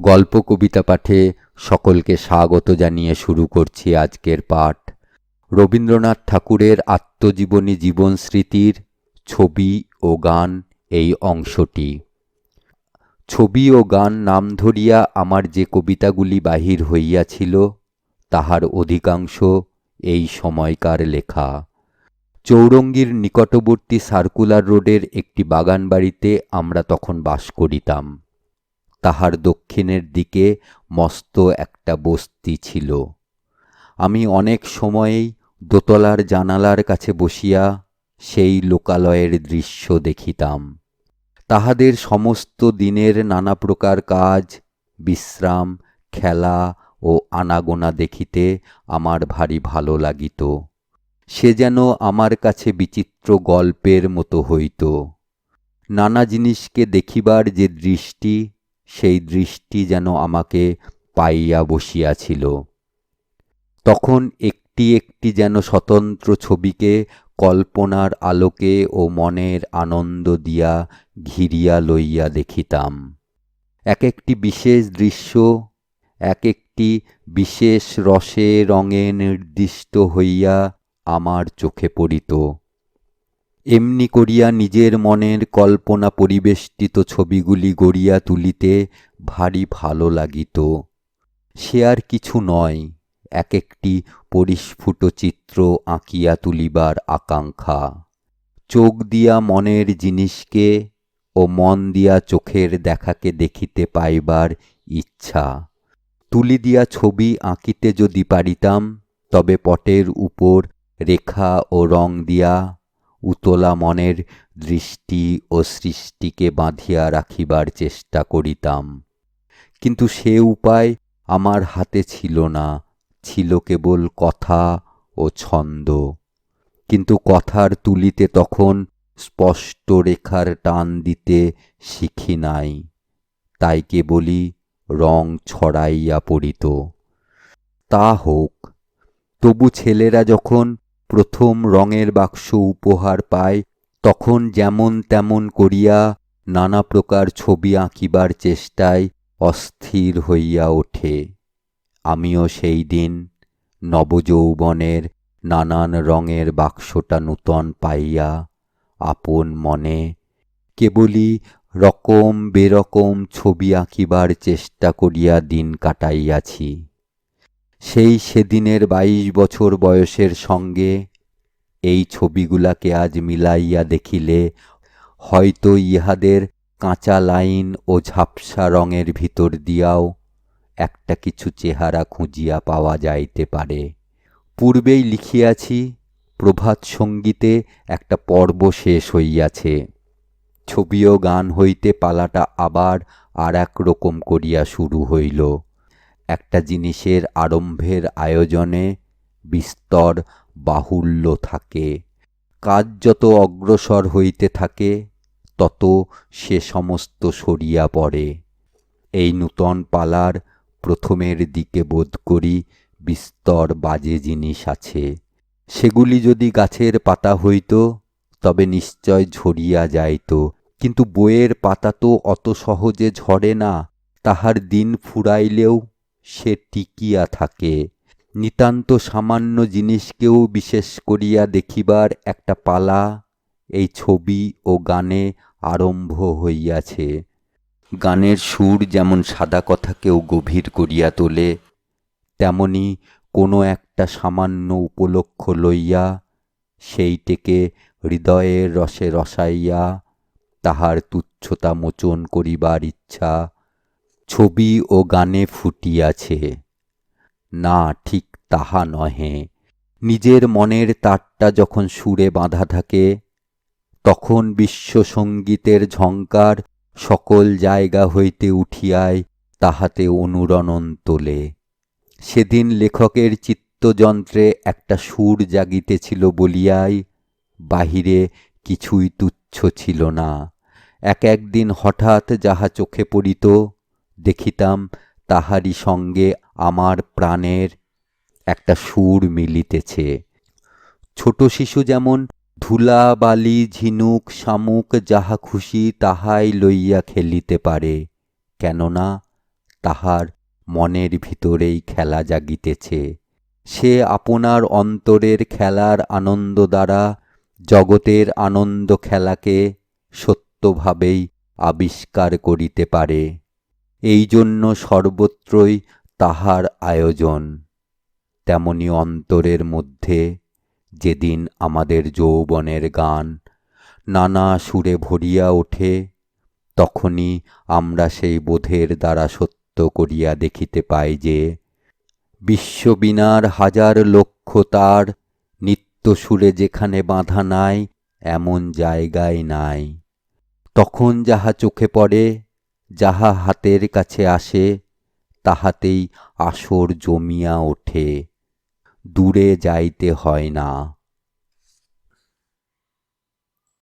গল্প কবিতা পাঠে সকলকে স্বাগত জানিয়ে শুরু করছি আজকের পাঠ। রবীন্দ্রনাথ ঠাকুরের আত্মজীবনী জীবন স্মৃতির ছবি ও গান এই অংশটি। ছবি ও গান নাম ধরিয়া আমার যে কবিতাগুলি বাহির হইয়াছিল, তাহার অধিকাংশ এই সময়কার লেখা। চৌরঙ্গীর নিকটবর্তী সার্কুলার রোডের একটি বাগান বাড়িতে আমরা তখন বাস করিতাম। তাহার দক্ষিণের দিকে মস্ত একটা বস্তি ছিল। আমি অনেক সময়েই দোতলার জানালার কাছে বসিয়া সেই লোকালয়ের দৃশ্য দেখিতাম। তাহাদের সমস্ত দিনের নানা প্রকার কাজ, বিশ্রাম, খেলা ও আনাগোনা দেখিতে আমার ভারী ভালো লাগিত। সে যেন আমার কাছে বিচিত্র গল্পের মতো হইত। নানা জিনিসকে দেখিবার যে দৃষ্টি সেই দৃষ্টি যেন আমাকে পাইয়া বসিয়াছিল। তখন একটি একটি যেন স্বতন্ত্র ছবিকে কল্পনার আলোকে ও মনের আনন্দ দিয়া ঘিরিয়া লইয়া দেখিতাম। এক একটি বিশেষ দৃশ্য, এক একটি বিশেষ রসে রঙে নির্দিষ্ট হইয়া আমার চোখে পড়িত। এমনি করিয়া নিজের মনের কল্পনা পরিবেষ্টিত ছবিগুলি গড়িয়া তুলিতে ভারী ভালো লাগিত। সে আর কিছু নয়, এক একটি পরিস্ফুট চিত্র আঁকিয়া তুলিবার আকাঙ্ক্ষা। চোখ দিয়া মনের জিনিসকে ও মন দিয়া চোখের দেখাকে দেখিতে পাইবার ইচ্ছা। তুলি দিয়া ছবি আঁকিতে যদি পারিতাম, তবে পটের উপর রেখা ও রং দিয়া উতলা মনের দৃষ্টি ও সৃষ্টিকে বাঁধিয়া রাখিবার চেষ্টা করিতাম। কিন্তু সে উপায় আমার হাতে ছিল না, ছিল কেবল কথা ও ছন্দ। কিন্তু কথার তুলিতে তখন স্পষ্ট রেখার টান দিতে শিখি নাই, তাই কেবলই রং ছড়াইয়া পড়িত। তা হোক, তবু ছেলেরা যখন প্রথম রঙের বাক্স উপহার পায়, তখন যেমন তেমন করিয়া নানা প্রকার ছবি আঁকিবার চেষ্টায় অস্থির হইয়া ওঠে। আমিও সেই দিন নবযৌবনের নানান রঙের বাক্সটা নূতন পাইয়া আপন মনে কেবলই রকম বেরকম ছবি আঁকিবার চেষ্টা করিয়া দিন কাটাইয়াছি। সেই সেদিনের বাইশ বছর বয়সের সঙ্গে এই ছবিগুলাকে আজ মিলাইয়া দেখিলে হয়তো ইহাদের কাঁচা লাইন ও ঝাপসা রঙের ভিতর দিয়াও একটা কিছু চেহারা খুঁজিয়া পাওয়া যাইতে পারে। পূর্বেই লিখিয়াছি, প্রভাত সঙ্গীতে একটা পর্ব শেষ হইয়াছে। ছবি ও গান হইতে পালাটা আবার আর এক রকম করিয়া শুরু হইল। একটা জিনিসের আরম্ভের আয়োজনে বিস্তর বাহুল্য থাকে। কাজ যত অগ্রসর হইতে থাকে, তত সে সমস্ত সরিয়া পড়ে। এই নূতন পালার প্রথমের দিকে বোধ করি বিস্তর বাজে জিনিস আছে। সেগুলি যদি গাছের পাতা হইত, তবে নিশ্চয় ঝরিয়া যাইত। কিন্তু বইয়ের পাতা তো অত সহজে ঝরে না, তাহার দিন ফুরাইলেও সে টিকিয়া থাকে। নিতান্ত সামান্য জিনিসকেও বিশেষ করিয়া দেখিবার একটা পালা এই ছবি ও গানে আরম্ভ হইয়াছে। গানের সুর যেমন সাদা কথাকেও গভীর করিয়া তোলে, তেমনি কোনো একটা সামান্য উপলক্ষ লইয়া সেইটেকে হৃদয়ের রসে রসাইয়া তাহার তুচ্ছতা মোচন করিবার ইচ্ছা ছবি ও গানে ফুটিয়াছে। না, ঠিক তাহা নহে। নিজের মনের তারটা যখন সুরে বাঁধা থাকে, তখন বিশ্বসঙ্গীতের ঝঙ্কার সকল জায়গা হইতে উঠিয়ায় তাহাতে অনুরণন তোলে সেদিন লেখকের চিত্তযন্ত্রে একটা সুর জাগিতেছিল বলিয়াই বাহিরে কিছুই তুচ্ছ ছিল না। এক একদিন হঠাৎ যাহা চোখে পড়িত দেখিতাম তাহারই সঙ্গে আমার প্রাণের একটা সুর মিলিতেছে। ছোট শিশু যেমন ধুলা, বালি, ঝিনুক, শামুক, যাহা খুশি তাহাই লইয়া খেলিতে পারে, কেননা তাহার মনের ভিতরেই খেলা জাগিতেছে। সে আপনার অন্তরের খেলার আনন্দ দ্বারা জগতের আনন্দ খেলাকে সত্যভাবেই আবিষ্কার করিতে পারে। এই জন্য সর্বত্রই তাহার আয়োজন। তেমনি অন্তরের মধ্যে যেদিন আমাদের যৌবনের গান নানা সুরে ভরিয়া ওঠে, তখনই আমরা সেই বোধের দ্বারা সত্য করিয়া দেখিতে পাই যে বিশ্ববিনার হাজার লক্ষ তার নিত্য সুরে যেখানে বাঁধা নাই, এমন জায়গায় নাই। তখন যাহা চোখে পড়ে যাহা হাতের কাছে আসে তাহাতেই আসর জমিয়া ওঠে। দূরে যাইতে হয় না।